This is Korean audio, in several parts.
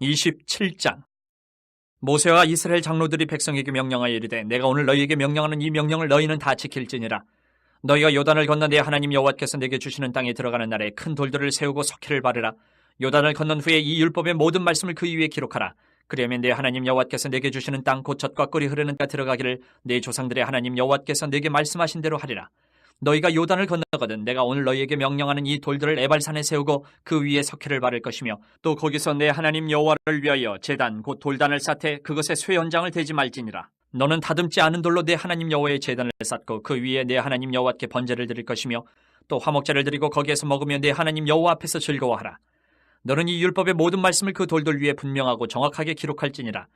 27장. 모세와 이스라엘 장로들이 백성에게 명령하여 이르되 내가 오늘 너희에게 명령하는 이 명령을 너희는 다 지킬지니라. 너희가 요단을 건너 내 하나님 여호와께서 내게 주시는 땅에 들어가는 날에 큰 돌들을 세우고 석회를 바르라. 요단을 건넌 후에 이 율법의 모든 말씀을 그 위에 기록하라. 그러면 내 하나님 여호와께서 내게 주시는 땅 고척과 꿀이 흐르는 가 들어가기를 내 조상들의 하나님 여호와께서 내게 말씀하신 대로 하리라 너희가 요단을 건너거든 내가 오늘 너희에게 명령하는 이 돌들을 에발산에 세우고 그 위에 석회를 바를 것이며 또 거기서 내 하나님 여호와를 위하여 제단 곧 돌단을 쌓되 그것에 쇠연장을 대지 말지니라. 너는 다듬지 않은 돌로 내 하나님 여호와의 제단을 쌓고 그 위에 내 하나님 여호와께 번제를 드릴 것이며 또 화목제를 드리고 거기에서 먹으며 내 하나님 여호와 앞에서 즐거워하라. 너는 이 율법의 모든 말씀을 그 돌들 위에 분명하고 정확하게 기록할지니라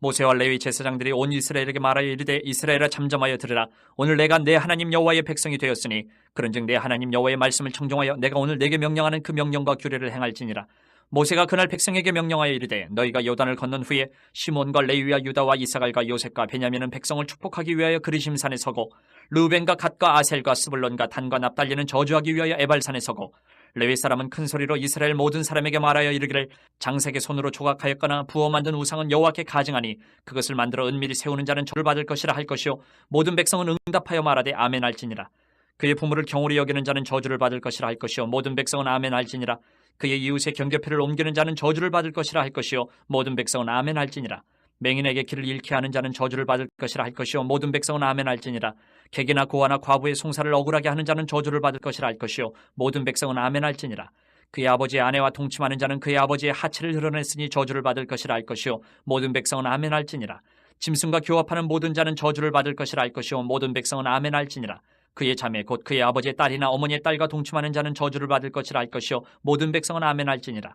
모세와 레위 제사장들이 온 이스라엘에게 말하여 이르되 이스라엘아 잠잠하여 들으라. 오늘 내가 내 하나님 여호와의 백성이 되었으니 그런즉 내 하나님 여호와의 말씀을 청종하여 내가 오늘 내게 명령하는 그 명령과 규례를 행할지니라. 모세가 그날 백성에게 명령하여 이르되 너희가 요단을 건넌 후에 시몬과 레위와 유다와 이사갈과 요셉과 베냐민은 백성을 축복하기 위하여 그리심산에 서고 루벤과 갓과 아셀과 스불론과 단과 납달리는 저주하기 위하여 에발산에 서고 레위 사람은 큰 소리로 이스라엘 모든 사람에게 말하여 이르기를 장색의 손으로 조각하였거나 부어 만든 우상은 여호와께 가증하니 그것을 만들어 은밀히 세우는 자는 저를 받을 것이라 할 것이요 모든 백성은 응답하여 말하되 아멘 할지니라. 그의 부모를 경홀히 여기는 자는 저주를 받을 것이라 할 것이요 모든 백성은 아멘 할지니라. 그의 이웃의 경계표를 옮기는 자는 저주를 받을 것이라 할 것이요 모든 백성은 아멘 할지니라 맹인에게 길을 잃게 하는 자는 저주를 받을 것이라 할 것이요. 모든 백성은 아멘 할지니라. 객이나 고아나 과부의 송사를 억울하게 하는 자는 저주를 받을 것이라 할 것이요. 모든 백성은 아멘 할지니라. 그의 아버지의 아내와 동침하는 자는 그의 아버지의 하체를 드러냈으니 저주를 받을 것이라 할 것이요. 모든 백성은 아멘 할지니라. 짐승과 교합하는 모든 자는 저주를 받을 것이라 할 것이요. 모든 백성은 아멘 할지니라. 그의 자매 곧 그의 아버지의 딸이나 어머니의 딸과 동침하는 자는 저주를 받을 것이라 할 것이요. 모든 백성은 아멘 할지니라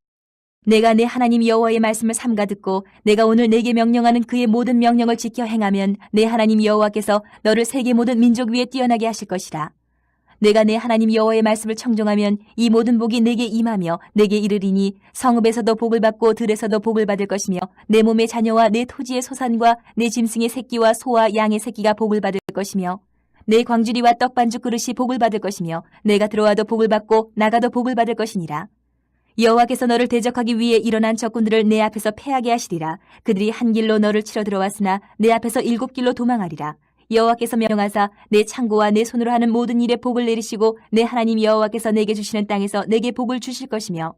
내가 내 하나님 여호와의 말씀을 삼가 듣고 내가 오늘 내게 명령하는 그의 모든 명령을 지켜 행하면 내 하나님 여호와께서 너를 세계 모든 민족 위에 뛰어나게 하실 것이라. 내가 내 하나님 여호와의 말씀을 청종하면 이 모든 복이 내게 임하며 내게 이르리니 성읍에서도 복을 받고 들에서도 복을 받을 것이며 내 몸의 자녀와 내 토지의 소산과 내 짐승의 새끼와 소와 양의 새끼가 복을 받을 것이며 내 광주리와 떡반죽 그릇이 복을 받을 것이며 내가 들어와도 복을 받고 나가도 복을 받을 것이니라. 여호와께서 너를 대적하기 위해 일어난 적군들을 내 앞에서 패하게 하시리라. 그들이 한 길로 너를 치러 들어왔으나 내 앞에서 일곱 길로 도망하리라. 여호와께서 명하사 내 창고와 내 손으로 하는 모든 일에 복을 내리시고 내 하나님 여호와께서 내게 주시는 땅에서 내게 복을 주실 것이며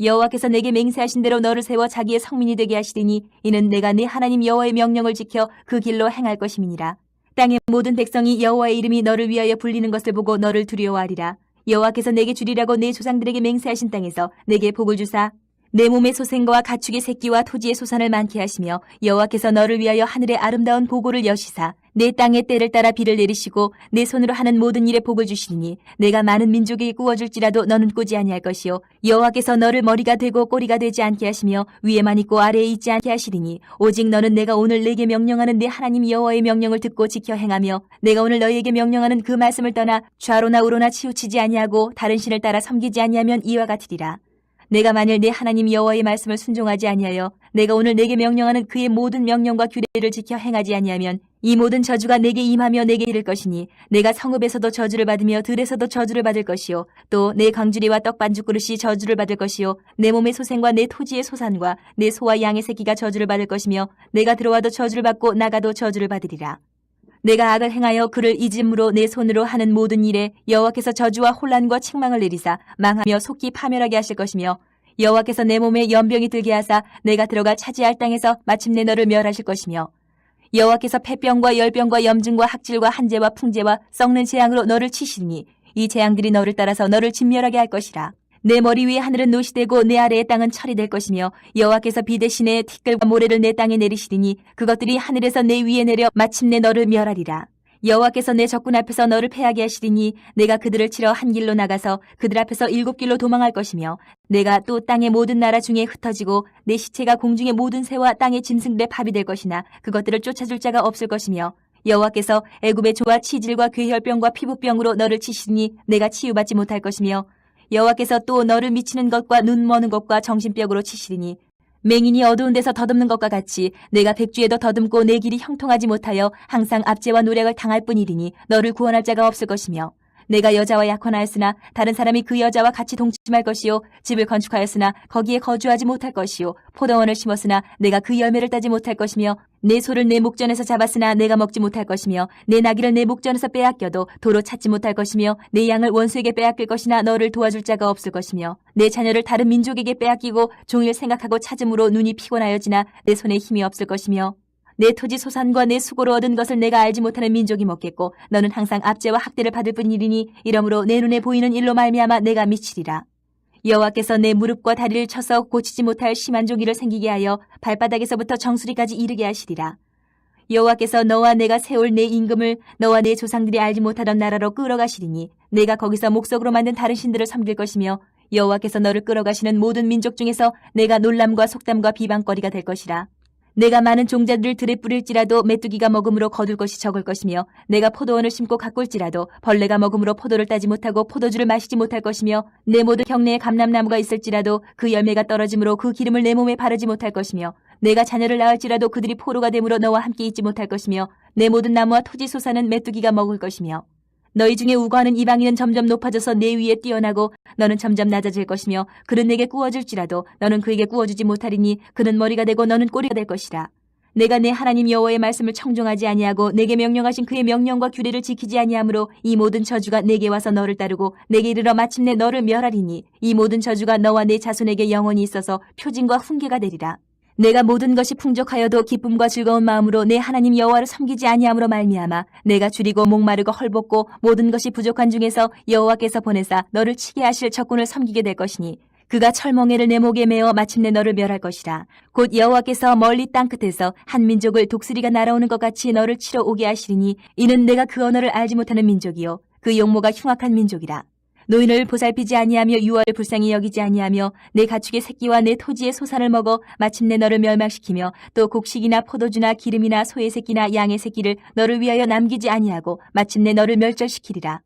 여호와께서 내게 맹세하신 대로 너를 세워 자기의 성민이 되게 하시리니 이는 내가 내 하나님 여호와의 명령을 지켜 그 길로 행할 것임이니라. 땅의 모든 백성이 여호와의 이름이 너를 위하여 불리는 것을 보고 너를 두려워하리라. 여호와께서 내게 주리라고 내 조상들에게 맹세하신 땅에서 내게 복을 주사 내 몸의 소생과 가축의 새끼와 토지의 소산을 많게 하시며 여호와께서 너를 위하여 하늘의 아름다운 보고를 여시사 내 땅의 때를 따라 비를 내리시고 내 손으로 하는 모든 일에 복을 주시니 내가 많은 민족에게 꾸어줄지라도 너는 꾸지 아니할 것이요 여호와께서 너를 머리가 되고 꼬리가 되지 않게 하시며 위에만 있고 아래에 있지 않게 하시리니 오직 너는 내가 오늘 내게 명령하는 내 하나님 여호와의 명령을 듣고 지켜 행하며 내가 오늘 너희에게 명령하는 그 말씀을 떠나 좌로나 우로나 치우치지 아니하고 다른 신을 따라 섬기지 아니하면 이와 같으리라 내가 만일 내 하나님 여호와의 말씀을 순종하지 아니하여 내가 오늘 내게 명령하는 그의 모든 명령과 규례를 지켜 행하지 아니하면 이 모든 저주가 내게 임하며 내게 이를 것이니 내가 성읍에서도 저주를 받으며 들에서도 저주를 받을 것이요 또내 광주리와 떡 반죽 그릇이 저주를 받을 것이요 내 몸의 소생과 내 토지의 소산과 내 소와 양의 새끼가 저주를 받을 것이며 내가 들어와도 저주를 받고 나가도 저주를 받으리라 내가 악을 행하여 그를 잊음으로 내 손으로 하는 모든 일에 여호와께서 저주와 혼란과 책망을 내리사 망하며 속히 파멸하게 하실 것이며 여호와께서 내 몸에 연병이 들게 하사 내가 들어가 차지할 땅에서 마침내 너를 멸하실 것이며 여호와께서 폐병과 열병과 염증과 학질과 한재와 풍재와 썩는 재앙으로 너를 치시니 이 재앙들이 너를 따라서 너를 진멸하게 할 것이라. 내 머리 위에 하늘은 노시 되고 내 아래의 땅은 철이 될 것이며 여호와께서 비 대신에 티끌과 모래를 내 땅에 내리시리니 그것들이 하늘에서 내 위에 내려 마침내 너를 멸하리라. 여호와께서 내 적군 앞에서 너를 패하게 하시리니 내가 그들을 치러 한 길로 나가서 그들 앞에서 일곱 길로 도망할 것이며 내가 또 땅의 모든 나라 중에 흩어지고 내 시체가 공중의 모든 새와 땅의 짐승들의 밥이 될 것이나 그것들을 쫓아줄 자가 없을 것이며 여호와께서 애굽의 조와 치질과 괴혈병과 피부병으로 너를 치시니 내가 치유받지 못할 것이며 여호와께서 또 너를 미치는 것과 눈 머는 것과 정신병으로 치시리니 맹인이 어두운 데서 더듬는 것과 같이 내가 백주에도 더듬고 내 길이 형통하지 못하여 항상 압제와 노력을 당할 뿐이리니 너를 구원할 자가 없을 것이며 내가 여자와 약혼하였으나 다른 사람이 그 여자와 같이 동침할 것이요 집을 건축하였으나 거기에 거주하지 못할 것이요 포도원을 심었으나 내가 그 열매를 따지 못할 것이며 내 소를 내 목전에서 잡았으나 내가 먹지 못할 것이며 내 나귀를 내 목전에서 빼앗겨도 도로 찾지 못할 것이며 내 양을 원수에게 빼앗길 것이나 너를 도와줄 자가 없을 것이며 내 자녀를 다른 민족에게 빼앗기고 종일 생각하고 찾음으로 눈이 피곤하여지나 내 손에 힘이 없을 것이며 내 토지 소산과 내 수고로 얻은 것을 내가 알지 못하는 민족이 먹겠고 너는 항상 압제와 학대를 받을 뿐이리니 이러므로 내 눈에 보이는 일로 말미암아 내가 미치리라. 여호와께서 내 무릎과 다리를 쳐서 고치지 못할 심한 종이를 생기게 하여 발바닥에서부터 정수리까지 이르게 하시리라. 여호와께서 너와 내가 세울 내 임금을 너와 내 조상들이 알지 못하던 나라로 끌어가시리니 내가 거기서 목석으로 만든 다른 신들을 섬길 것이며 여호와께서 너를 끌어가시는 모든 민족 중에서 내가 놀람과 속담과 비방거리가 될 것이라. 내가 많은 종자들을 들에 뿌릴지라도 메뚜기가 먹음으로 거둘 것이 적을 것이며 내가 포도원을 심고 가꿀지라도 벌레가 먹음으로 포도를 따지 못하고 포도주를 마시지 못할 것이며 내 모든 경내에 감람나무가 있을지라도 그 열매가 떨어짐으로 그 기름을 내 몸에 바르지 못할 것이며 내가 자녀를 낳을지라도 그들이 포로가 되므로 너와 함께 있지 못할 것이며 내 모든 나무와 토지 소사는 메뚜기가 먹을 것이며 너희 중에 우거하는 이방인은 점점 높아져서 내 위에 뛰어나고 너는 점점 낮아질 것이며 그는 내게 구워줄지라도 너는 그에게 구워주지 못하리니 그는 머리가 되고 너는 꼬리가 될 것이라. 내가 내 하나님 여호와의 말씀을 청종하지 아니하고 내게 명령하신 그의 명령과 규례를 지키지 아니하므로 이 모든 저주가 내게 와서 너를 따르고 내게 이르러 마침내 너를 멸하리니 이 모든 저주가 너와 내 자손에게 영원히 있어서 표징과 훈계가 되리라. 내가 모든 것이 풍족하여도 기쁨과 즐거운 마음으로 내 하나님 여호와를 섬기지 아니함으로 말미암아 내가 줄이고 목마르고 헐벗고 모든 것이 부족한 중에서 여호와께서 보내사 너를 치게 하실 적군을 섬기게 될 것이니 그가 철멍에를 내 목에 메어 마침내 너를 멸할 것이라. 곧 여호와께서 멀리 땅 끝에서 한 민족을 독수리가 날아오는 것 같이 너를 치러 오게 하시리니 이는 내가 그 언어를 알지 못하는 민족이요 그 용모가 흉악한 민족이라. 노인을 보살피지 아니하며 유월을 불쌍히 여기지 아니하며 내 가축의 새끼와 내 토지의 소산을 먹어 마침내 너를 멸망시키며 또 곡식이나 포도주나 기름이나 소의 새끼나 양의 새끼를 너를 위하여 남기지 아니하고 마침내 너를 멸절시키리라.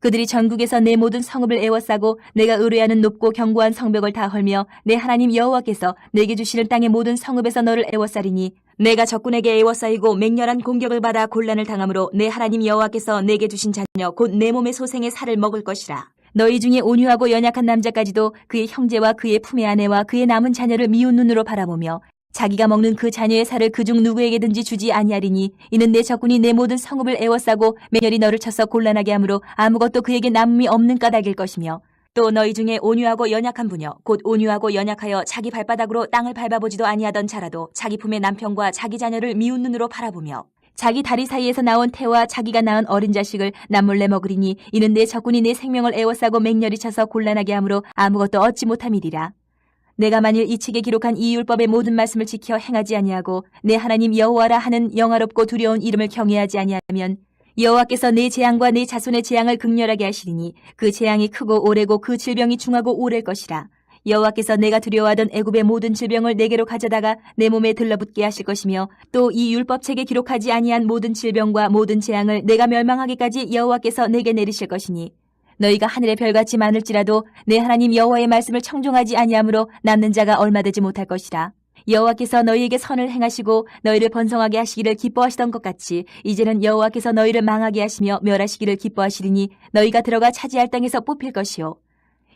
그들이 전국에서 내 모든 성읍을 애워싸고 내가 의뢰하는 높고 견고한 성벽을 다 헐며 내 하나님 여호와께서 내게 주시는 땅의 모든 성읍에서 너를 애워싸리니 내가 적군에게 애워싸이고 맹렬한 공격을 받아 곤란을 당함으로 내 하나님 여호와께서 내게 주신 자녀 곧 내 몸의 소생의 살을 먹을 것이라. 너희 중에 온유하고 연약한 남자까지도 그의 형제와 그의 품의 아내와 그의 남은 자녀를 미운 눈으로 바라보며 자기가 먹는 그 자녀의 살을 그중 누구에게든지 주지 아니하리니 이는 내 적군이 내 모든 성읍을 애워싸고 맹렬히 너를 쳐서 곤란하게 하므로 아무것도 그에게 남음이 없는 까닭일 것이며 또 너희 중에 온유하고 연약한 분여 곧 온유하고 연약하여 자기 발바닥으로 땅을 밟아보지도 아니하던 자라도 자기 품의 남편과 자기 자녀를 미운 눈으로 바라보며 자기 다리 사이에서 나온 태와 자기가 낳은 어린 자식을 남몰래 먹으리니 이는 내 적군이 내 생명을 애워싸고 맹렬히 쳐서 곤란하게 함으로 아무것도 얻지 못함이리라. 내가 만일 이 책에 기록한 이 율법의 모든 말씀을 지켜 행하지 아니하고 내 하나님 여호와라 하는 영화롭고 두려운 이름을 경외하지 아니하면 여호와께서 내 재앙과 내 자손의 재앙을 극렬하게 하시리니 그 재앙이 크고 오래고 그 질병이 중하고 오래일 것이라. 여호와께서 내가 두려워하던 애굽의 모든 질병을 내게로 가져다가 내 몸에 들러붙게 하실 것이며 또 이 율법책에 기록하지 아니한 모든 질병과 모든 재앙을 내가 멸망하기까지 여호와께서 내게 내리실 것이니 너희가 하늘의 별같이 많을지라도 내 하나님 여호와의 말씀을 청종하지 아니하므로 남는 자가 얼마 되지 못할 것이라. 여호와께서 너희에게 선을 행하시고 너희를 번성하게 하시기를 기뻐하시던 것 같이 이제는 여호와께서 너희를 망하게 하시며 멸하시기를 기뻐하시리니 너희가 들어가 차지할 땅에서 뽑힐 것이요.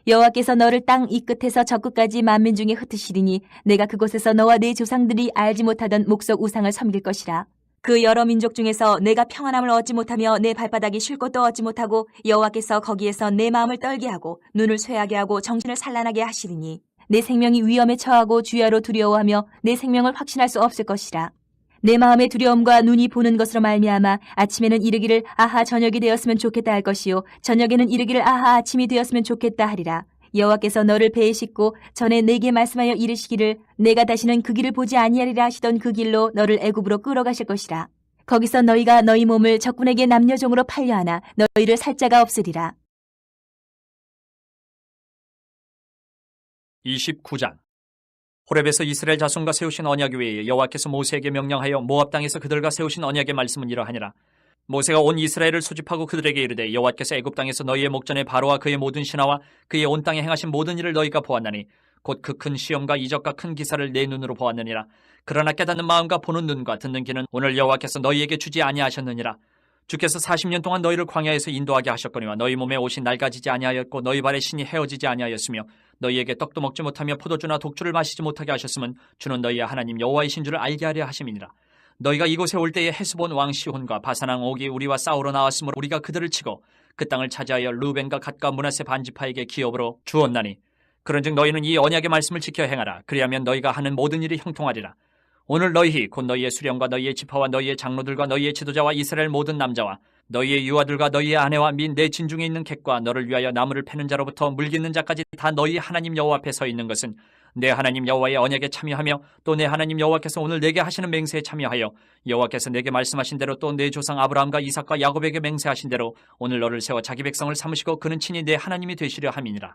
여호와께서 너를 땅 이 끝에서 저 끝까지 만민 중에 흩으시리니 내가 그곳에서 너와 네 조상들이 알지 못하던 목석 우상을 섬길 것이라. 그 여러 민족 중에서 내가 평안함을 얻지 못하며 내 발바닥이 쉴 곳도 얻지 못하고 여호와께서 거기에서 내 마음을 떨게 하고 눈을 쇠하게 하고 정신을 산란하게 하시리니 내 생명이 위험에 처하고 주야로 두려워하며 내 생명을 확신할 수 없을 것이라. 내 마음의 두려움과 눈이 보는 것으로 말미암아 아침에는 이르기를 아하 저녁이 되었으면 좋겠다 할 것이요 저녁에는 이르기를 아하 아침이 되었으면 좋겠다 하리라. 여호와께서 너를 배에 싣고 전에 내게 말씀하여 이르시기를 내가 다시는 그 길을 보지 아니하리라 하시던 그 길로 너를 애굽으로 끌어가실 것이라. 거기서 너희가 너희 몸을 적군에게 남녀종으로 팔려하나 너희를 살 자가 없으리라. 29장 호렙에서 이스라엘 자손과 세우신 언약 외에 여호와께서 모세에게 명령하여 모압 땅에서 그들과 세우신 언약의 말씀은 이러하니라. 모세가 온 이스라엘을 소집하고 그들에게 이르되 여호와께서 애굽 땅에서 너희의 목전에 바로와 그의 모든 신하와 그의 온 땅에 행하신 모든 일을 너희가 보았나니 곧 그 큰 시험과 이적과 큰 기사를 내 눈으로 보았느니라. 그러나 깨닫는 마음과 보는 눈과 듣는 귀는 오늘 여호와께서 너희에게 주지 아니하셨느니라. 주께서 40년 동안 너희를 광야에서 인도하게 하셨거니와 너희 몸에 옷이 낡아지지 아니하였고 너희 발에 신이 헤어지지 아니하였으며 너희에게 떡도 먹지 못하며 포도주나 독주를 마시지 못하게 하셨으면 주는 너희의 하나님 여호와이신 줄을 알게 하려 하심이니라. 너희가 이곳에 올 때에 헤스본 왕 시혼과 바사랑 옥이 우리와 싸우러 나왔으므로 우리가 그들을 치고 그 땅을 차지하여 루벤과 갓과 문하세 반지파에게 기업으로 주었나니. 그런즉 너희는 이 언약의 말씀을 지켜 행하라. 그리하면 너희가 하는 모든 일이 형통하리라 오늘 너희 곧 너희의 수령과 너희의 지파와 너희의 장로들과 너희의 지도자와 이스라엘 모든 남자와 너희의 유아들과 너희의 아내와 및내 진중에 있는 객과 너를 위하여 나무를 패는 자로부터 물깃는 자까지 다 너희 하나님 여호와 앞에 서 있는 것은 내 하나님 여호와의 언약에 참여하며 또 내 하나님 여호와께서 오늘 내게 하시는 맹세에 참여하여 여호와께서 내게 말씀하신 대로 또 내 조상 아브라함과 이삭과 야곱에게 맹세하신 대로 오늘 너를 세워 자기 백성을 삼으시고 그는 친히 내 하나님이 되시려 함이니라.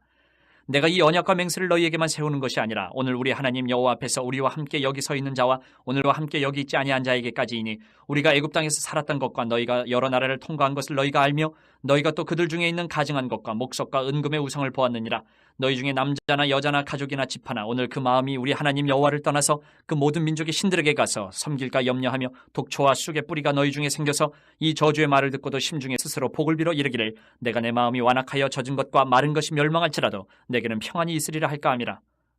내가 이 언약과 맹세를 너희에게만 세우는 것이 아니라 오늘 우리 하나님 여호와 앞에서 우리와 함께 여기 서 있는 자와 오늘과 함께 여기 있지 아니한 자에게까지이니 우리가 애굽 땅에서 살았던 것과 너희가 여러 나라를 통과한 것을 너희가 알며 너희가 또 그들 중에 있는 가증한 것과 목석과 은금의 우상을 보았느니라. 너희 중에 남자나 여자나 가족이나 집하나 오늘 그 마음이 우리 하나님 여호와를 떠나서 그 모든 민족의 신들에게 가서 섬길까 염려하며 독초와 쑥의 뿌리가 너희 중에 생겨서 이 저주의 말을 듣고도 심중에 스스로 복을 빌어 이르기를 내가 내 마음이 완악하여 젖은 것과 마른 것이 멸망할지라도 내게는 평안이 있으리라 할까 함이라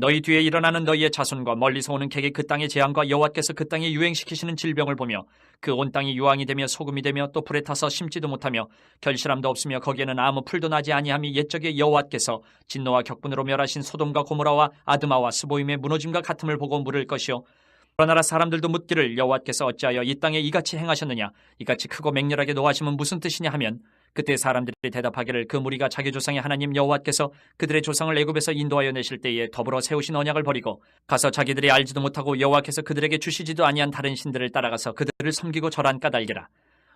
너희 뒤에 일어나는 너희의 자손과 멀리서 오는 객의 그 땅의 재앙과 여호와께서 그 땅에 유행시키시는 질병을 보며 그 온 땅이 유황이 되며 소금이 되며 또 불에 타서 심지도 못하며 결실함도 없으며 거기에는 아무 풀도 나지 아니함이 옛적에 여호와께서 진노와 격분으로 멸하신 소돔과 고모라와 아드마와 스보임의 무너짐과 같음을 보고 물을 것이요. 여러 나라 사람들도 묻기를 여호와께서 어찌하여 이 땅에 이같이 행하셨느냐? 이같이 크고 맹렬하게 노하심은 무슨 뜻이냐 하면 그때 사람들이 대답하기를 그 무리가 자기 조상의 하나님 여호와께서 그들의 조상을 애굽에서 인도하여 내실 때에 더불어 세우신 언약을 버리고 가서 자기들이 알지도 못하고 여호와께서 그들에게 주시지도 아니한 다른 신들을 따라가서 그들을 섬기고 절한 까닭이라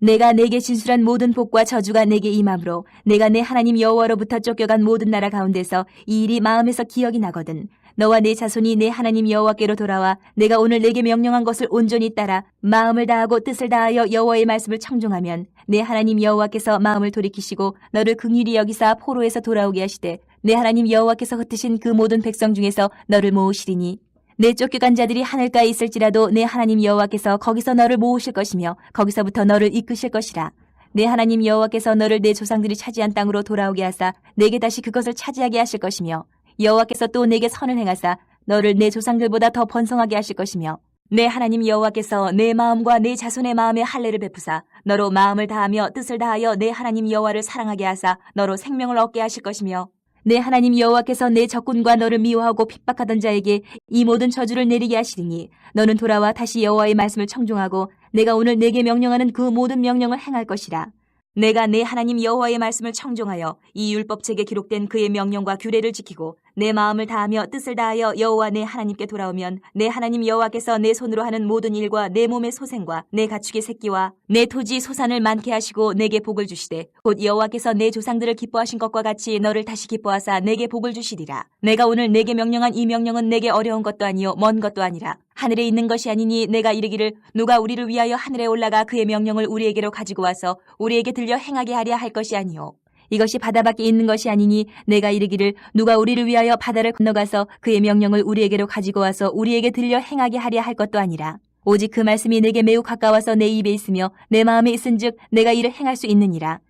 내가 내게 진술한 모든 복과 저주가 내게 임함으로 내가 내 하나님 여호와로부터 쫓겨간 모든 나라 가운데서 이 일이 마음에서 기억이 나거든. 너와 내 자손이 내 하나님 여호와께로 돌아와 내가 오늘 내게 명령한 것을 온전히 따라 마음을 다하고 뜻을 다하여 여호와의 말씀을 청종하면 내 하나님 여호와께서 마음을 돌이키시고 너를 긍휼히 여기사 포로에서 돌아오게 하시되 내 하나님 여호와께서 흩으신 그 모든 백성 중에서 너를 모으시리니 내 쫓겨간 자들이 하늘가에 있을지라도 내 하나님 여호와께서 거기서 너를 모으실 것이며 거기서부터 너를 이끄실 것이라. 내 하나님 여호와께서 너를 내 조상들이 차지한 땅으로 돌아오게 하사 내게 다시 그것을 차지하게 하실 것이며 여호와께서 또 내게 선을 행하사 너를 내 조상들보다 더 번성하게 하실 것이며 내 하나님 여호와께서 내 마음과 내 자손의 마음에 할례를 베푸사 너로 마음을 다하며 뜻을 다하여 내 하나님 여호와를 사랑하게 하사 너로 생명을 얻게 하실 것이며 내 하나님 여호와께서 내 적군과 너를 미워하고 핍박하던 자에게 이 모든 저주를 내리게 하시리니 너는 돌아와 다시 여호와의 말씀을 청종하고 내가 오늘 내게 명령하는 그 모든 명령을 행할 것이라. 내가 내 하나님 여호와의 말씀을 청종하여 이 율법책에 기록된 그의 명령과 규례를 지키고 내 마음을 다하며 뜻을 다하여 여호와 내 하나님께 돌아오면 내 하나님 여호와께서 내 손으로 하는 모든 일과 내 몸의 소생과 내 가축의 새끼와 내 토지 소산을 많게 하시고 내게 복을 주시되 곧 여호와께서 내 조상들을 기뻐하신 것과 같이 너를 다시 기뻐하사 내게 복을 주시리라. 내가 오늘 내게 명령한 이 명령은 내게 어려운 것도 아니요 먼 것도 아니라 하늘에 있는 것이 아니니 내가 이르기를 누가 우리를 위하여 하늘에 올라가 그의 명령을 우리에게로 가지고 와서 우리에게 들려 행하게 하랴 할 것이 아니요 이것이 바다 밖에 있는 것이 아니니 내가 이르기를 누가 우리를 위하여 바다를 건너가서 그의 명령을 우리에게로 가지고 와서 우리에게 들려 행하게 하랴 할 것도 아니라 오직 그 말씀이 내게 매우 가까워서 내 입에 있으며 내 마음에 있은즉 내가 이를 행할 수 있느니라.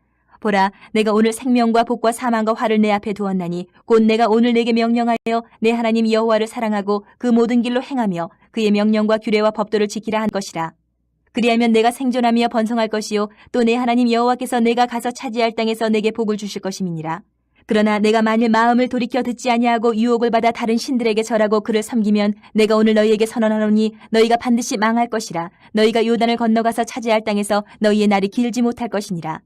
보라 내가 오늘 생명과 복과 사망과 화를 내 앞에 두었나니 곧 내가 오늘 내게 명령하여 내 하나님 여호와를 사랑하고 그 모든 길로 행하며 그의 명령과 규례와 법도를 지키라 한 것이라 그리하면 내가 생존하며 번성할 것이요 또 내 하나님 여호와께서 내가 가서 차지할 땅에서 내게 복을 주실 것임이니라. 그러나 내가 만일 마음을 돌이켜 듣지 아니하고 유혹을 받아 다른 신들에게 절하고 그를 섬기면 내가 오늘 너희에게 선언하노니 너희가 반드시 망할 것이라 너희가 요단을 건너가서 차지할 땅에서 너희의 날이 길지 못할 것이니라.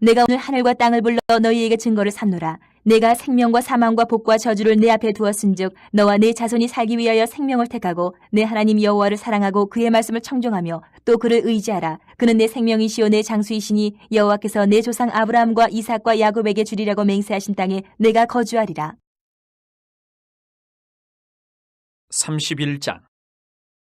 내가 오늘 하늘과 땅을 불러 너희에게 증거를 삼노라. 내가 생명과 사망과 복과 저주를 내 앞에 두었은즉 너와 내 자손이 살기 위하여 생명을 택하고 내 하나님 여호와를 사랑하고 그의 말씀을 청종하며 또 그를 의지하라. 그는 내 생명이시요 내 장수이시니 여호와께서 내 조상 아브라함과 이삭과 야곱에게 주리라고 맹세하신 땅에 내가 거주하리라. 31장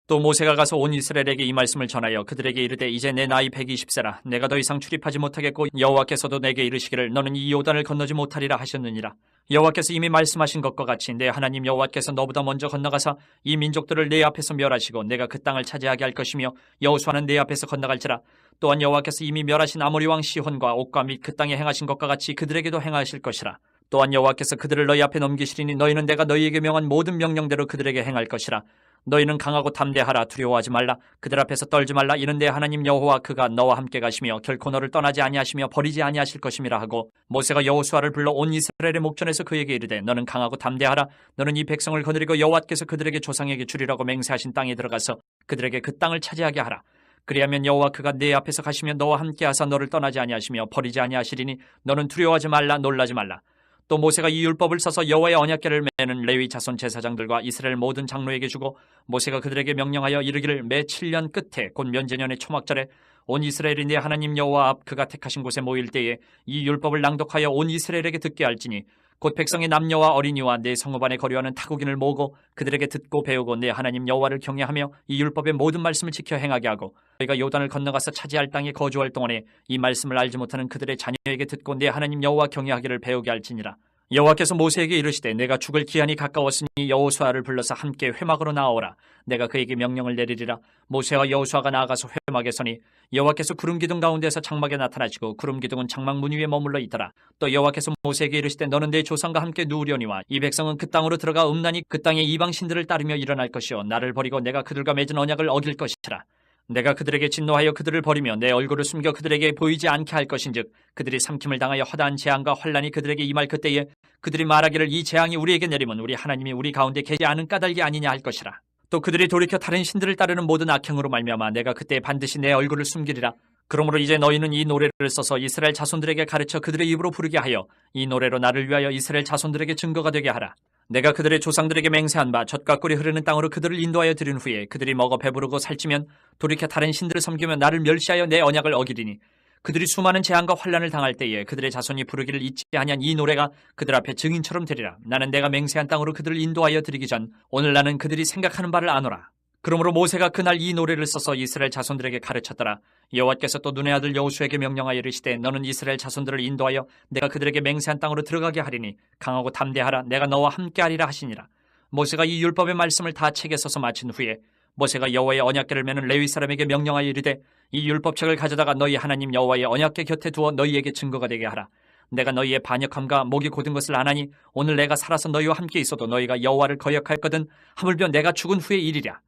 또 모세가 가서 온 이스라엘에게 이 말씀을 전하여 그들에게 이르되 이제 내 나이 120세라. 내가 더 이상 출입하지 못하겠고 여호와께서도 내게 이르시기를 너는 이 요단을 건너지 못하리라 하셨느니라. 여호와께서 이미 말씀하신 것과 같이 내 하나님 여호와께서 너보다 먼저 건너가사 이 민족들을 내 앞에서 멸하시고 내가 그 땅을 차지하게 할 것이며 여호수아는 내 앞에서 건너갈지라. 또한 여호와께서 이미 멸하신 아모리 왕 시혼과 옥과 및 그 땅에 행하신 것과 같이 그들에게도 행하실 것이라 또한 여호와께서 그들을 너희 앞에 넘기시리니 너희는 내가 너희에게 명한 모든 명령대로 그들에게 행할 것이라. 너희는 강하고 담대하라. 두려워하지 말라. 그들 앞에서 떨지 말라. 이는 내 하나님 여호와 그가 너와 함께 가시며 결코 너를 떠나지 아니하시며 버리지 아니하실 것임이라 하고 모세가 여호수아를 불러 온 이스라엘의 목전에서 그에게 이르되 너는 강하고 담대하라. 너는 이 백성을 거느리고 여호와께서 그들에게 조상에게 주리라고 맹세하신 땅에 들어가서 그들에게 그 땅을 차지하게 하라. 그리하면 여호와 그가 네 앞에서 가시며 너와 함께 하사 너를 떠나지 아니하시며 버리지 아니하시리니 너는 두려워하지 말라. 놀라지 말라 또 모세가 이 율법을 써서 여호와의 언약궤를 매는 레위 자손 제사장들과 이스라엘 모든 장로에게 주고 모세가 그들에게 명령하여 이르기를 매 7년 끝에 곧 면제년의 초막절에 온 이스라엘이 내 하나님 여호와 앞 그가 택하신 곳에 모일 때에 이 율법을 낭독하여 온 이스라엘에게 듣게 할지니 곧 백성의 남녀와 어린이와 내 성읍 안에 거류하는 타국인을 모으고 그들에게 듣고 배우고 내 하나님 여호와를 경외하며 이 율법의 모든 말씀을 지켜 행하게 하고 너희가 요단을 건너가서 차지할 땅에 거주할 동안에 이 말씀을 알지 못하는 그들의 자녀에게 듣고 내 하나님 여호와 경외하기를 배우게 할지니라 여호와께서 모세에게 이르시되 내가 죽을 기한이 가까웠으니 여호수아를 불러서 함께 회막으로 나아오라. 내가 그에게 명령을 내리리라. 모세와 여호수아가 나아가서 회막에 서니 여호와께서 구름 기둥 가운데서 장막에 나타나시고 구름 기둥은 장막 문 위에 머물러 있더라. 또 여호와께서 모세에게 이르시되 너는 내 조상과 함께 누우려니와 이 백성은 그 땅으로 들어가 음란히 그 땅의 이방 신들을 따르며 일어날 것이요. 나를 버리고 내가 그들과 맺은 언약을 어길 것이라 내가 그들에게 진노하여 그들을 버리며 내 얼굴을 숨겨 그들에게 보이지 않게 할 것인즉 그들이 삼킴을 당하여 허다한 재앙과 환란이 그들에게 임할 그때에 그들이 말하기를 이 재앙이 우리에게 내리면 우리 하나님이 우리 가운데 계지 않은 까닭이 아니냐 할 것이라. 또 그들이 돌이켜 다른 신들을 따르는 모든 악행으로 말미암아 내가 그때 반드시 내 얼굴을 숨기리라 그러므로 이제 너희는 이 노래를 써서 이스라엘 자손들에게 가르쳐 그들의 입으로 부르게 하여 이 노래로 나를 위하여 이스라엘 자손들에게 증거가 되게 하라. 내가 그들의 조상들에게 맹세한 바 젖과 꿀이 흐르는 땅으로 그들을 인도하여 들인 후에 그들이 먹어 배부르고 살찌면 돌이켜 다른 신들을 섬기며 나를 멸시하여 내 언약을 어기리니 그들이 수많은 재앙과 환란을 당할 때에 그들의 자손이 부르기를 잊지 아니한 이 노래가 그들 앞에 증인처럼 되리라. 나는 내가 맹세한 땅으로 그들을 인도하여 드리기 전 오늘 나는 그들이 생각하는 바를 아노라 그러므로 모세가 그날 이 노래를 써서 이스라엘 자손들에게 가르쳤더라. 여호와께서 또 눈의 아들 여호수에게 명령하여 이르시되 너는 이스라엘 자손들을 인도하여 내가 그들에게 맹세한 땅으로 들어가게 하리니 강하고 담대하라 내가 너와 함께하리라 하시니라. 모세가 이 율법의 말씀을 다 책에 써서 마친 후에 모세가 여호와의 언약궤를 매는 레위 사람에게 명령하여 이르되 이 율법책을 가져다가 너희 하나님 여호와의 언약궤 곁에 두어 너희에게 증거가 되게 하라. 내가 너희의 반역함과 목이 곧은 것을 아나니 오늘 내가 살아서 너희와 함께 있어도 너희가 여호와를 거역할거든 하물며 내가 죽은 후에 일이랴.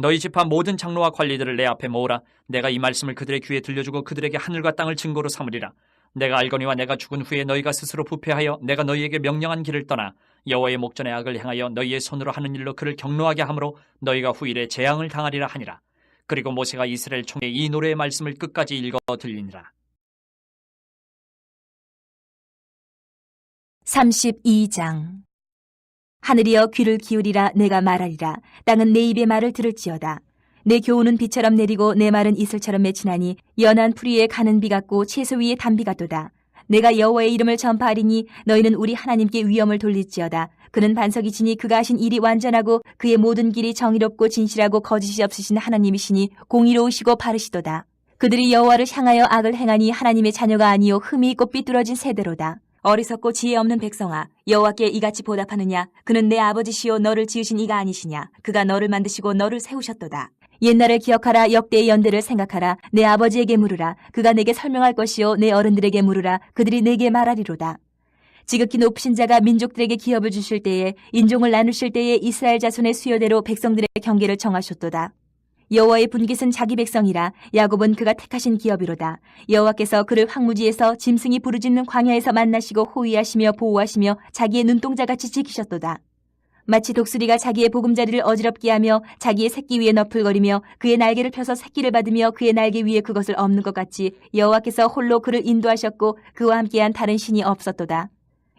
너희 집안 모든 장로와 관리들을 내 앞에 모으라. 내가 이 말씀을 그들의 귀에 들려주고 그들에게 하늘과 땅을 증거로 삼으리라. 내가 알거니와 내가 죽은 후에 너희가 스스로 부패하여 내가 너희에게 명령한 길을 떠나 여호와의 목전에 악을 행하여 너희의 손으로 하는 일로 그를 경노하게 하므로 너희가 후일에 재앙을 당하리라 하니라. 그리고 모세가 이스라엘 총에 이 노래의 말씀을 끝까지 읽어 들리니라. 32장 하늘이여 귀를 기울이라 내가 말하리라. 땅은 내 입의 말을 들을지어다. 내 교훈은 비처럼 내리고 내 말은 이슬처럼 맺히나니 연한 풀 위에 가는 비 같고 채소 위에 단비 같도다. 내가 여호와의 이름을 전파하리니 너희는 우리 하나님께 위엄을 돌릴지어다. 그는 반석이 지니 그가 하신 일이 완전하고 그의 모든 길이 정의롭고 진실하고 거짓이 없으신 하나님이시니 공의로우시고 바르시도다. 그들이 여호와를 향하여 악을 행하니 하나님의 자녀가 아니요 흠이 있고 삐뚤어진 세대로다 어리석고 지혜 없는 백성아 여호와께 이같이 보답하느냐? 그는 내 아버지시요 너를 지으신 이가 아니시냐? 그가 너를 만드시고 너를 세우셨도다. 옛날을 기억하라 역대의 연대를 생각하라. 내 아버지에게 물으라. 그가 내게 설명할 것이요 내 어른들에게 물으라. 그들이 내게 말하리로다. 지극히 높으신 자가 민족들에게 기업을 주실 때에 인종을 나누실 때에 이스라엘 자손의 수요대로 백성들의 경계를 정하셨도다 여호와의 분깃은 자기 백성이라 야곱은 그가 택하신 기업이로다. 여호와께서 그를 황무지에서 짐승이 부르짖는 광야에서 만나시고 호위하시며 보호하시며 자기의 눈동자같이 지키셨도다. 마치 독수리가 자기의 보금자리를 어지럽게 하며 자기의 새끼 위에 너풀거리며 그의 날개를 펴서 새끼를 받으며 그의 날개 위에 그것을 엎는 것 같이 여호와께서 홀로 그를 인도하셨고 그와 함께한 다른 신이 없었도다.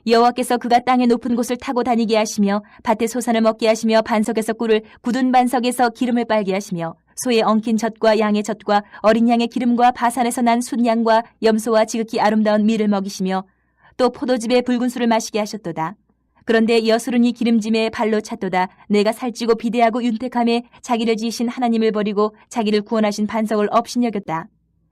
여호와께서 그가 땅의 높은 곳을 타고 다니게 하시며 밭에 소산을 먹게 하시며 반석에서 꿀을 굳은 반석에서 기름을 빨게 하시며 소의 엉킨 젖과 양의 젖과 어린 양의 기름과 바산에서 난 순양과 염소와 지극히 아름다운 밀을 먹이시며 또 포도즙에 붉은 술을 마시게 하셨도다. 그런데 여수른이 기름짐에 발로 찼도다. 내가 살찌고 비대하고 윤택함에 자기를 지으신 하나님을 버리고 자기를 구원하신 반석을 업신여겼다.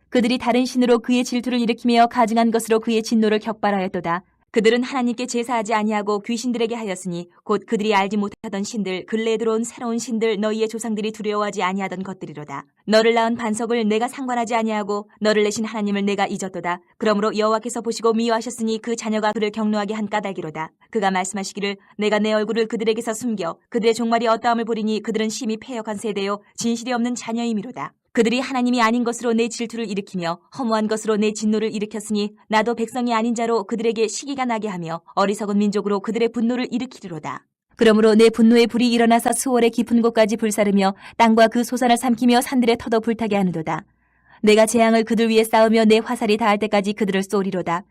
그들이 다른 신으로 그의 질투를 일으키며 가증한 것으로 그의 진노를 격발하였도다. 그들은 하나님께 제사하지 아니하고 귀신들에게 하였으니 곧 그들이 알지 못하던 신들 근래에 들어온 새로운 신들 너희의 조상들이 두려워하지 아니하던 것들이로다. 너를 낳은 반석을 내가 상관하지 아니하고 너를 내신 하나님을 내가 잊었도다. 그러므로 여호와께서 보시고 미워하셨으니 그 자녀가 그를 경노하게 한 까닭이로다. 그가 말씀하시기를 내가 내 얼굴을 그들에게서 숨겨 그들의 종말이 어떠함을 보리니 그들은 심히 패역한 세대요 진실이 없는 자녀임이로다. 그들이 하나님이 아닌 것으로 내 질투를 일으키며 허무한 것으로 내 진노를 일으켰으니 나도 백성이 아닌 자로 그들에게 시기가 나게 하며 어리석은 민족으로 그들의 분노를 일으키리로다. 그러므로 내 분노의 불이 일어나서 수월의 깊은 곳까지 불사르며 땅과 그 소산을 삼키며 산들의 터도 불타게 하는도다. 내가 재앙을 그들 위에 쌓으며 내 화살이 닿을 때까지 그들을 쏘리로다.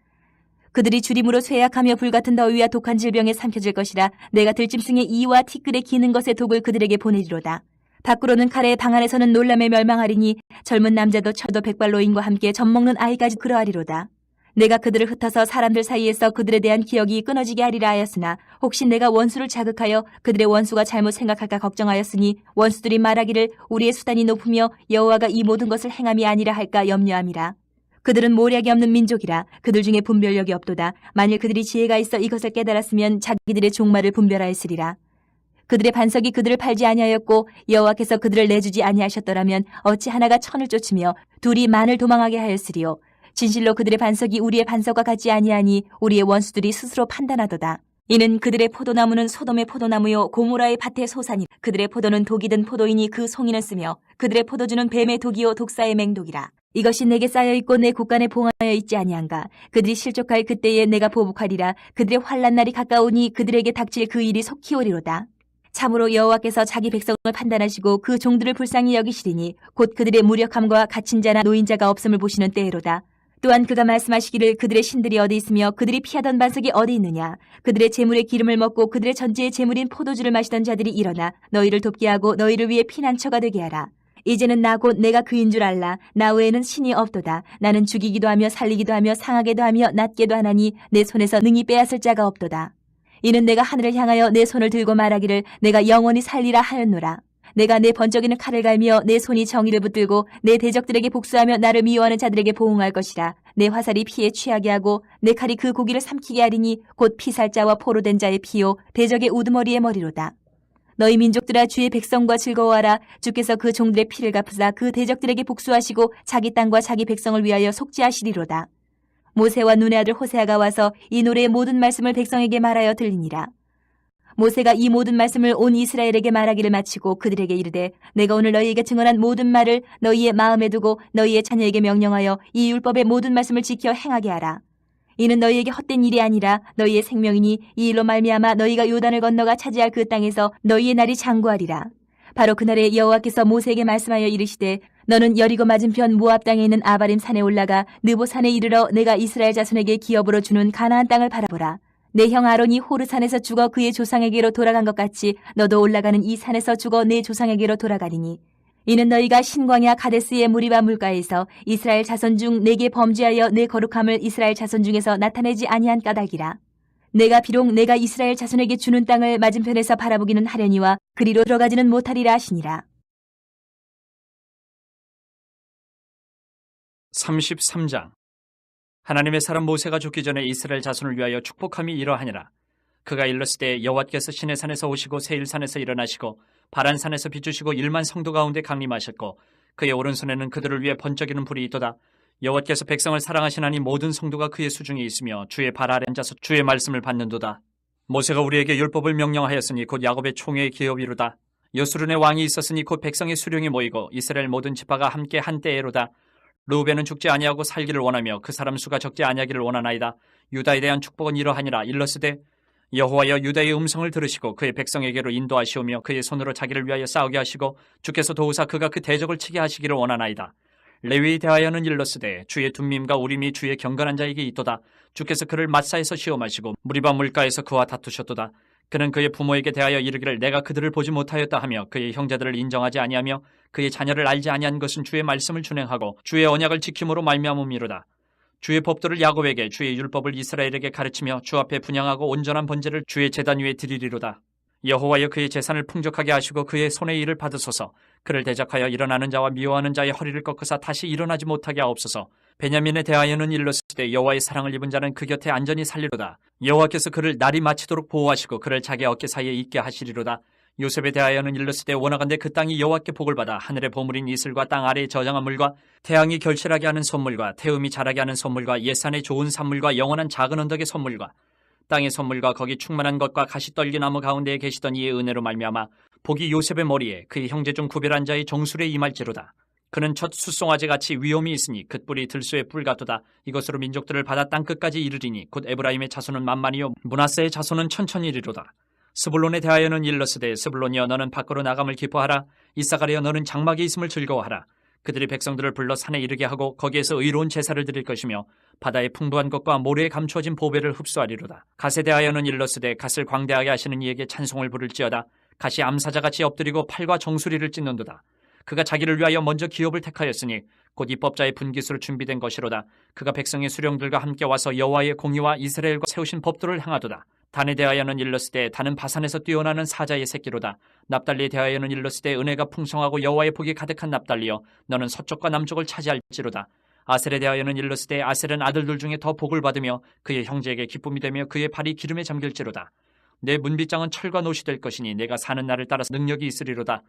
그들이 주림으로 쇠약하며 불같은 더위와 독한 질병에 삼켜질 것이라 내가 들짐승의 이와 티끌에 기는 것의 독을 그들에게 보내리로다. 밖으로는 칼에 방 안에서는 놀람에 멸망하리니 젊은 남자도 처도 백발노인과 함께 젖먹는 아이까지 그러하리로다. 내가 그들을 흩어서 사람들 사이에서 그들에 대한 기억이 끊어지게 하리라 하였으나 혹시 내가 원수를 자극하여 그들의 원수가 잘못 생각할까 걱정하였으니 원수들이 말하기를 우리의 수단이 높으며 여호와가 이 모든 것을 행함이 아니라 할까 염려함이라. 그들은 모략이 없는 민족이라 그들 중에 분별력이 없도다. 만일 그들이 지혜가 있어 이것을 깨달았으면 자기들의 종말을 분별하였으리라. 그들의 반석이 그들을 팔지 아니하였고 여호와께서 그들을 내주지 아니하셨더라면 어찌 하나가 천을 쫓으며 둘이 만을 도망하게 하였으리요? 진실로 그들의 반석이 우리의 반석과 같지 아니하니 우리의 원수들이 스스로 판단하도다. 이는 그들의 포도나무는 소돔의 포도나무요 고모라의 밭의 소산이 그들의 포도는 독이 든 포도이니 그 송이는 쓰며 그들의 포도주는 뱀의 독이요 독사의 맹독이라. 이것이 내게 쌓여 있고 내 곳간에 봉하여 있지 아니한가? 그들이 실족할 그때에 내가 보복하리라. 그들의 환란 날이 가까우니 그들에게 닥칠 그 일이 속히 오리로다 참으로 여호와께서 자기 백성을 판단하시고 그 종들을 불쌍히 여기시리니 곧 그들의 무력함과 갇힌 자나 노인자가 없음을 보시는 때에로다. 또한 그가 말씀하시기를 그들의 신들이 어디 있으며 그들이 피하던 반석이 어디 있느냐? 그들의 재물의 기름을 먹고 그들의 전제의 재물인 포도주를 마시던 자들이 일어나 너희를 돕게 하고 너희를 위해 피난처가 되게 하라. 이제는 나 곧 내가 그인 줄 알라. 나 외에는 신이 없도다. 나는 죽이기도 하며 살리기도 하며 상하게도 하며 낫게도 하나니 내 손에서 능히 빼앗을 자가 없도다 이는 내가 하늘을 향하여 내 손을 들고 말하기를 내가 영원히 살리라 하였노라. 내가 내 번쩍이는 칼을 갈며 내 손이 정의를 붙들고 내 대적들에게 복수하며 나를 미워하는 자들에게 보응할 것이라. 내 화살이 피에 취하게 하고 내 칼이 그 고기를 삼키게 하리니 곧 피살자와 포로된 자의 피요 대적의 우두머리의 머리로다. 너희 민족들아 주의 백성과 즐거워하라 주께서 그 종들의 피를 갚으사 그 대적들에게 복수하시고 자기 땅과 자기 백성을 위하여 속죄하시리로다. 모세와 눈의 아들 호세아가 와서 이 노래의 모든 말씀을 백성에게 말하여 들리니라. 모세가 이 모든 말씀을 온 이스라엘에게 말하기를 마치고 그들에게 이르되 내가 오늘 너희에게 증언한 모든 말을 너희의 마음에 두고 너희의 자녀에게 명령하여 이 율법의 모든 말씀을 지켜 행하게 하라. 이는 너희에게 헛된 일이 아니라 너희의 생명이니 이 일로 말미암아 너희가 요단을 건너가 차지할 그 땅에서 너희의 날이 장구하리라. 바로 그날에 여호와께서 모세에게 말씀하여 이르시되 너는 여리고 맞은편 모압 땅에 있는 아바림 산에 올라가 느보 산에 이르러 내가 이스라엘 자손에게 기업으로 주는 가나안 땅을 바라보라. 내 형 아론이 호르 산에서 죽어 그의 조상에게로 돌아간 것 같이 너도 올라가는 이 산에서 죽어 내 조상에게로 돌아가리니 이는 너희가 신광야 가데스의 무리와 물가에서 이스라엘 자손 중 내게 범죄하여 내 거룩함을 이스라엘 자손 중에서 나타내지 아니한 까닭이라. 내가 비록 내가 이스라엘 자손에게 주는 땅을 맞은편에서 바라보기는 하려니와 그리로 들어가지는 못하리라 하시니라. 33장 하나님의 사람 모세가 죽기 전에 이스라엘 자손을 위하여 축복함이 이러하니라. 그가 일렀을 때 여호와께서 시내 산에서 오시고 세일산에서 일어나시고 바란산에서 비추시고 일만 성도 가운데 강림하셨고 그의 오른손에는 그들을 위해 번쩍이는 불이 있도다. 여호와께서 백성을 사랑하시나니 모든 성도가 그의 수중에 있으며 주의 발 아래 앉아서 주의 말씀을 받는도다. 모세가 우리에게 율법을 명령하였으니 곧 야곱의 총회의 기업이로다. 여수른의 왕이 있었으니 곧 백성의 수령이 모이고 이스라엘 모든 지파가 함께 한때에로다. 루벤은 죽지 아니하고 살기를 원하며 그 사람 수가 적지 아니하기를 원하나이다. 유다에 대한 축복은 이러하니라 일러스되 여호와여 유다의 음성을 들으시고 그의 백성에게로 인도하시오며 그의 손으로 자기를 위하여 싸우게 하시고 주께서 도우사 그가 그 대적을 치게 하시기를 원하나이다. 레위에 대하여는 일러스되 주의 둠밈과 우림이 주의 경건한 자에게 있도다. 주께서 그를 마사에서 시험하시고 무리바 물가에서 그와 다투셨도다. 그는 그의 부모에게 대하여 이르기를 내가 그들을 보지 못하였다 하며 그의 형제들을 인정하지 아니하며 그의 자녀를 알지 아니한 것은 주의 말씀을 준행하고 주의 언약을 지킴으로 말미암음이로다. 주의 법도를 야곱에게 주의 율법을 이스라엘에게 가르치며 주 앞에 분양하고 온전한 번제를 주의 제단 위에 드리리로다. 여호와여 그의 재산을 풍족하게 하시고 그의 손의 일을 받으소서. 그를 대적하여 일어나는 자와 미워하는 자의 허리를 꺾으사 다시 일어나지 못하게 하옵소서. 베냐민에 대하여는 일렀을때 여호와의 사랑을 입은 자는 그 곁에 안전히 살리로다. 여호와께서 그를 날이 마치도록 보호하시고 그를 자기 어깨 사이에 있게 하시리로다. 요셉에 대하여는 일렀을때 원하건대 그 땅이 여호와께 복을 받아 하늘의 보물인 이슬과 땅 아래에 저장한 물과 태양이 결실하게 하는 선물과 태음이 자라게 하는 선물과 옛산의 좋은 산물과 영원한 작은 언덕의 선물과 땅의 선물과 거기 충만한 것과 가시떨기 나무 가운데에 계시던 이의 은혜로 말미암아 복이 요셉의 머리에 그의 형제 중 구별한 자의 정술에 임할지로다. 그는 첫 수송아지 같이 위험이 있으니 그 뿔이 들소의 뿔 같도다. 이것으로 민족들을 받아 땅 끝까지 이르리니 곧 에브라임의 자손은 만만이요 문하세의 자손은 천천히리로다. 스불론에 대하여는 일러스되 스불론이여 너는 밖으로 나감을 기뻐하라. 이사가리여 너는 장막이 있음을 즐거워하라. 그들이 백성들을 불러 산에 이르게 하고 거기에서 의로운 제사를 드릴 것이며 바다의 풍부한 것과 모래에 감추어진 보배를 흡수하리로다. 갓에 대하여는 일러스되 갓을 광대하게 하시는 이에게 찬송을 부를지어다. 갓이 암사자같이 엎드리고 팔과 정수리를 찢는도다. 그가 자기를 위하여 먼저 기업을 택하였으니 곧 입법자의 분깃으로 준비된 것이로다. 그가 백성의 수령들과 함께 와서 여호와의 공의와 이스라엘과 세우신 법도를 행하도다. 단에 대하여는 일렀으되 단은 바산에서 뛰어나는 사자의 새끼로다. 납달리에 대하여는 일렀으되 은혜가 풍성하고 여호와의 복이 가득한 납달리여 너는 서쪽과 남쪽을 차지할지로다. 아셀에 대하여는 일렀으되 아셀은 아들들 중에 더 복을 받으며 그의 형제에게 기쁨이 되며 그의 발이 기름에 잠길지로다. 내 문빗장은 철과 노시 될 것이니 내가 사는 날을 따라서 능력이 있으리로다.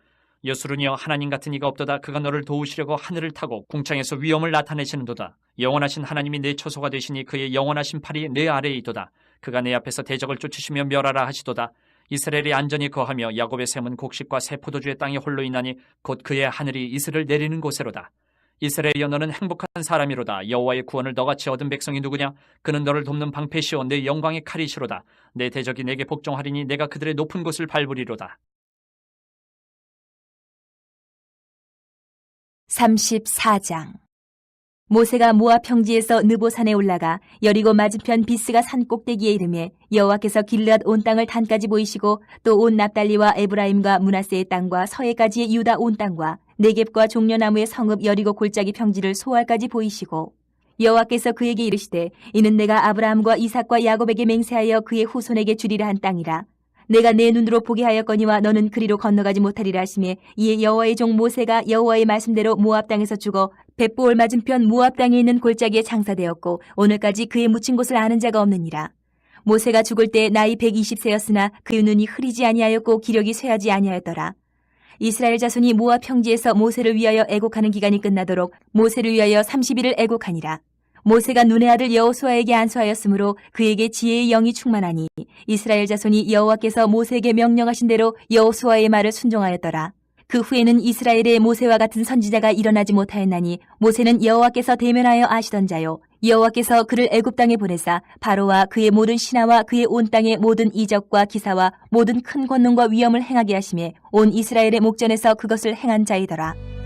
여수르니여 하나님 같은 이가 없도다. 그가 너를 도우시려고 하늘을 타고 궁창에서 위엄을 나타내시는도다. 영원하신 하나님이 내 처소가 되시니 그의 영원하신 팔이 내 아래에 있도다. 그가 내 앞에서 대적을 쫓으시며 멸하라 하시도다. 이스라엘이 안전히 거하며 야곱의 샘은 곡식과 새 포도주의 땅에 홀로 있나니 곧 그의 하늘이 이슬을 내리는 곳에로다. 이스라엘이여 너는 행복한 사람이로다. 여호와의 구원을 너같이 얻은 백성이 누구냐? 그는 너를 돕는 방패시오. 내 영광의 칼이시로다. 내 대적이 내게 복종하리니 내가 그들의 높은 곳을 밟으리로다 34장. 모세가 모압 평지에서 느보산에 올라가 여리고 맞은편 비스가 산 꼭대기에 이르매 여호와께서 길르앗 온 땅을 단까지 보이시고 또 온 납달리와 에브라임과 문하세의 땅과 서해까지의 유다 온 땅과 네겝과 종려나무의 성읍 여리고 골짜기 평지를 소알까지 보이시고 여호와께서 그에게 이르시되 이는 내가 아브라함과 이삭과 야곱에게 맹세하여 그의 후손에게 주리라 한 땅이라 내가 내 눈으로 보게 하였거니와 너는 그리로 건너가지 못하리라 하시매 이에 여호와의 종 모세가 여호와의 말씀대로 모압 땅에서 죽어 벳보올 맞은편 모압 땅에 있는 골짜기에 장사되었고 오늘까지 그의 묻힌 곳을 아는 자가 없느니라. 모세가 죽을 때 나이 120세였으나 그의 눈이 흐리지 아니하였고 기력이 쇠하지 아니하였더라. 이스라엘 자손이 모압 평지에서 모세를 위하여 애곡하는 기간이 끝나도록 모세를 위하여 30일을 애곡하니라 모세가 눈의 아들 여호수아에게 안수하였으므로 그에게 지혜의 영이 충만하니 이스라엘 자손이 여호와께서 모세에게 명령하신 대로 여호수아의 말을 순종하였더라. 그 후에는 이스라엘의 모세와 같은 선지자가 일어나지 못하였나니 모세는 여호와께서 대면하여 아시던 자요 여호와께서 그를 애굽 땅에 보내사 바로와 그의 모든 신하와 그의 온 땅의 모든 이적과 기사와 모든 큰 권능과 위엄을 행하게 하심에 온 이스라엘의 목전에서 그것을 행한 자이더라.